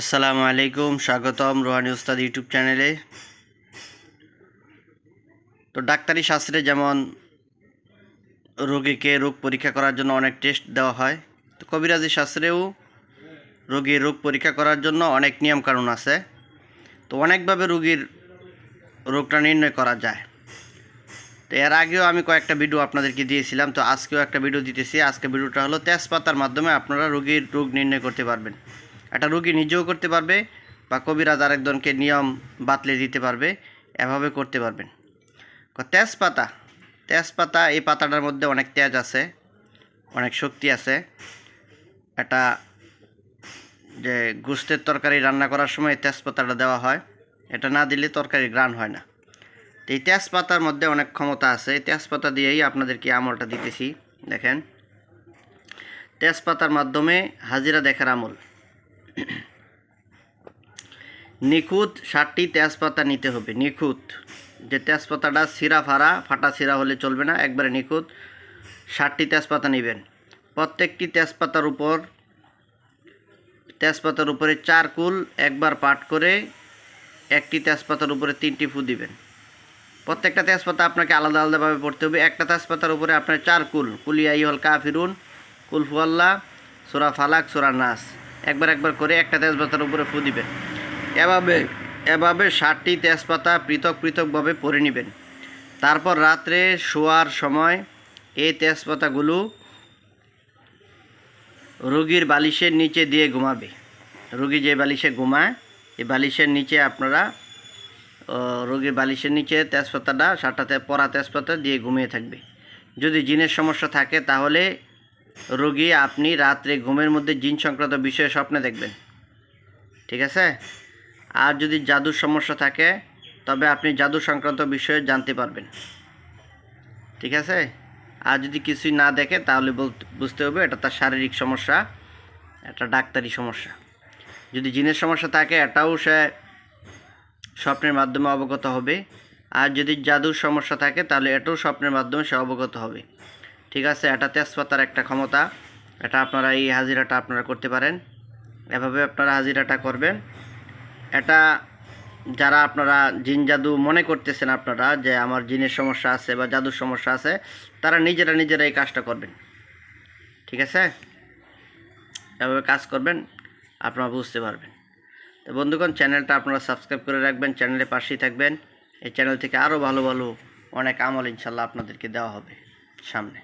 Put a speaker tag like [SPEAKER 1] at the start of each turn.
[SPEAKER 1] আসসালামু আলাইকুম, স্বাগতম রোহানি উস্তাদ ইউটিউব চ্যানেলে। তো ডাক্তারি শাস্ত্রে যেমন রোগীকে রোগ পরীক্ষা করার জন্য অনেক টেস্ট দেওয়া হয়, তো কবিরাজি শাস্ত্রেও রোগীর রোগ পরীক্ষা করার জন্য অনেক নিয়ম নিয়মকানুন আছে। তো অনেকভাবে রোগীর রোগটা নির্ণয় করা যায়। তো এর আগেও আমি কয়েকটা ভিডিও আপনাদেরকে দিয়েছিলাম, তো আজকেও একটা ভিডিও দিতেছি। আজকে ভিডিওটা হলো তেজপাতার মাধ্যমে আপনারা রোগীর রোগ নির্ণয় করতে পারবেন। একটা রুগী নিজেও করতে পারবে বা কবিরাজ আরেকজনকে নিয়ম বাতলে দিতে পারবে, এভাবে করতে পারবেন। তেজপাতা। তেজপাতা, এই পাতাটার মধ্যে অনেক তেজ আছে, অনেক শক্তি আছে। এটা যে গুস্তের তরকারি রান্না করার সময় তেজপাতাটা দেওয়া হয়, এটা না দিলে তরকারি গ্রান হয় না। তো এই তেজপাতার মধ্যে অনেক ক্ষমতা আছে। তেজপাতা দিয়েই আপনাদেরকে আমলটা দিতেছি, দেখেন। তেজপাতার মাধ্যমে হাজিরা দেখার আমল। নিখুঁত ষাটটি তেজপাতা নিতে হবে, নিখুঁত। যে তেজপাতাটা সিরা ফাড়া, ফাটা সিরা হলে চলবে না, একবারে নিখুঁত ষাটটি তেজপাতা নেবেন। প্রত্যেকটি তেজপাতার উপর, তেজপাতার উপরে চার কুল একবার পাট করে একটি তেজপাতার উপরে তিনটি ফু দিবেন। প্রত্যেকটা তেজপাতা আপনাকে আলাদা আলাদাভাবে পড়তে হবে। একটা তেজপাতার উপরে আপনার চার কুল, কুলিয়া ইহল কাফিরুন কুলফুয়াল্লা সোরা ফালাক, সোরা নাস। একবার একবার করে একটা তেজপাতার উপরে ফু দিবেন। এভাবে এভাবে ষাটটি তেজপাতা পৃথক পৃথকভাবে পরে নেবেন। তারপর রাত্রে শোয়ার সময় এই তেজপাতাগুলো রুগীর বালিশের নিচে দিয়ে ঘুমাবে। রুগী যে বালিশে ঘুমায়, এই বালিশের নিচে আপনারা রোগীর বালিশের নিচে তেজপাতাটা সাতটাতে পরা তেজপাতা দিয়ে ঘুমিয়ে থাকবে। যদি জিনের সমস্যা থাকে তাহলে রোগী, আপনি রাত্রে ঘুমের মধ্যে জিন সংক্রান্ত বিষয়ে স্বপ্নে দেখবেন। ঠিক আছে? আর যদি জাদুর সমস্যা থাকে, তবে আপনি জাদু সংক্রান্ত বিষয়ে জানতে পারবেন। ঠিক আছে? আর যদি কিছুই না দেখে, তাহলে বুঝতে হবে এটা তার শারীরিক সমস্যা, এটা ডাক্তারি সমস্যা। যদি জিনের সমস্যা থাকে, এটাও সে স্বপ্নের মাধ্যমে অবগত হবে। আর যদি জাদুর সমস্যা থাকে, তাহলে এটাও স্বপ্নের মাধ্যমে সে অবগত হবে। ঠিক আছে, এটা তেজপাতার একটা ক্ষমতা। এটা আপনারা এই হাজিরাটা আপনারা করতে পারেন। এভাবে আপনারা হাজিরাটা করবেন। এটা যারা আপনারা জিন জাদু মনে করতেছেন আপনারা যে আমার জিনের সমস্যা আছে বা জাদুর সমস্যা আছে, তারা নিজেরা নিজেরা এই কাজটা করবেন। ঠিক আছে? এভাবে কাজ করবেন, আপনারা বুঝতে পারবেন। তো বন্ধুগণ, চ্যানেলটা আপনারা সাবস্ক্রাইব করে রাখবেন, চ্যানেলের পাশেই থাকবেন। এই চ্যানেল থেকে আরও ভালো ভালো অনেক আমল ইনশাল্লাহ আপনাদেরকে দেওয়া হবে সামনে।